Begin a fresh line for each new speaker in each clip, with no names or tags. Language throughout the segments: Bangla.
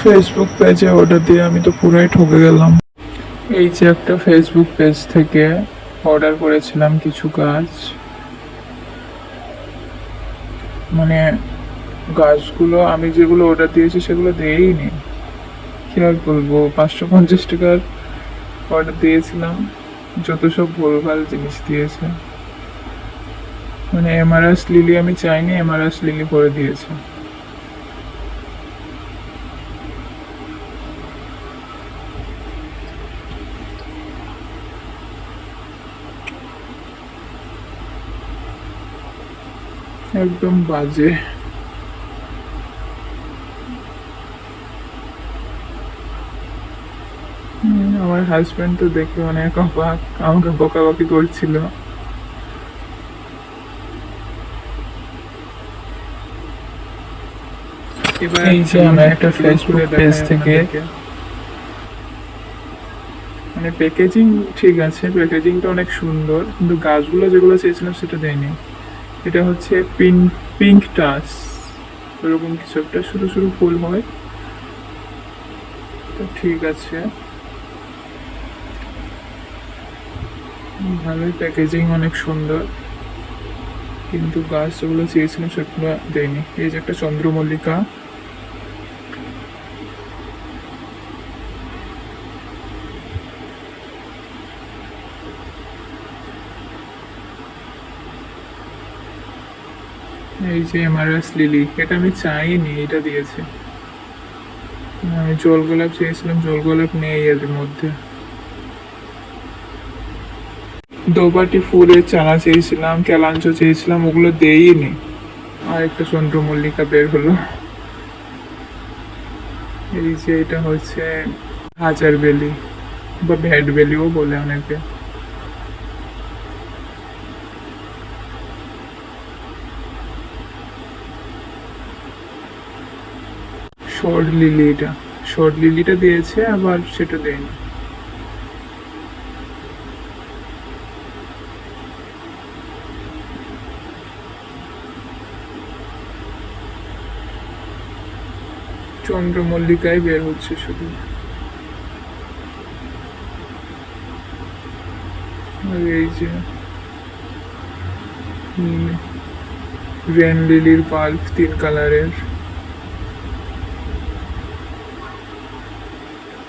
ফেসবুক পেজে অর্ডার দিয়ে আমি তো পুরাই ঠকে গেলাম। এই যে একটা ফেসবুক পেজ থেকে অর্ডার করেছিলাম কিছু গাছ। মানে গাছগুলো আমি যেগুলো অর্ডার দিয়েছি সেগুলো দেইনি। কি আর বলব, পাঁচশো পঞ্চাশ টাকার অর্ডার দিয়েছিলাম। যত সব ভুলভাল জিনিস দিয়েছে। মানে এমআরএস লিলি আমি চাইনি এমআরএস লিলি করে দিয়েছে। একদম বাজে। আমার হাজবেন্ড তো দেখে অনেক অবাক আমাকে বকাবকি করছিল। এই যে একটা ফেসবুক পেজ থেকে। মানে প্যাকেজিং ঠিক আছে প্যাকেজিংটা অনেক সুন্দর কিন্তু গাছগুলো যেগুলো চেয়েছিলাম সেটা দেয়নি। এটা হচ্ছে পিঙ্ক পিঙ্ক টাস। এরকম কিছু একটা শুরু শুরু ফুল হয়। তো ঠিক আছে। ভালোই প্যাকেজিং অনেক সুন্দর। কিন্তু গাছ যেগুলো চেয়েছিলাম সেগুলো দেয়নি। এই যে একটা চন্দ্রমল্লিকা। এই যে এমআরএস লিলি এটা আমি চাইনি, এটা দিয়েছে। আমি জল গোলাপ চেয়েছিলাম, জল গোলাপ নেই এর মধ্যে। দোবাটি ফুলের চারা চেয়েছিলাম ক্যালাঞ্চ চেয়েছিলাম, ওগুলো দেইনি। আর একটা চন্দ্রমল্লিকা বের হলো। এই যে এটা হচ্ছে হাজার বেলি, বা ভ্যাট বেলিও বলে অনেকে। শর্ট লিলি এটা শর্ট লিলিটা দিয়েছে, আবার সেটা দেয়নি। চন্দ্রমল্লিকায় বের হচ্ছে শুধু। এই যে রেন লিলির বাল্ব তিন কালারের।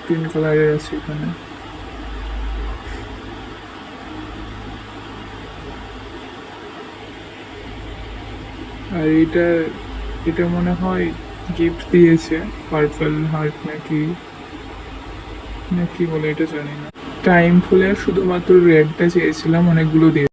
তিন কালারের আছে এখানে। আর এটা এটা মনে হয় গিফট দিয়েছে পার্পল হার্ট নাকি নাকি বলে এটা জানি না। টাইম ফুলে শুধুমাত্র রেডটা চেয়েছিলাম, অনেকগুলো দিয়ে।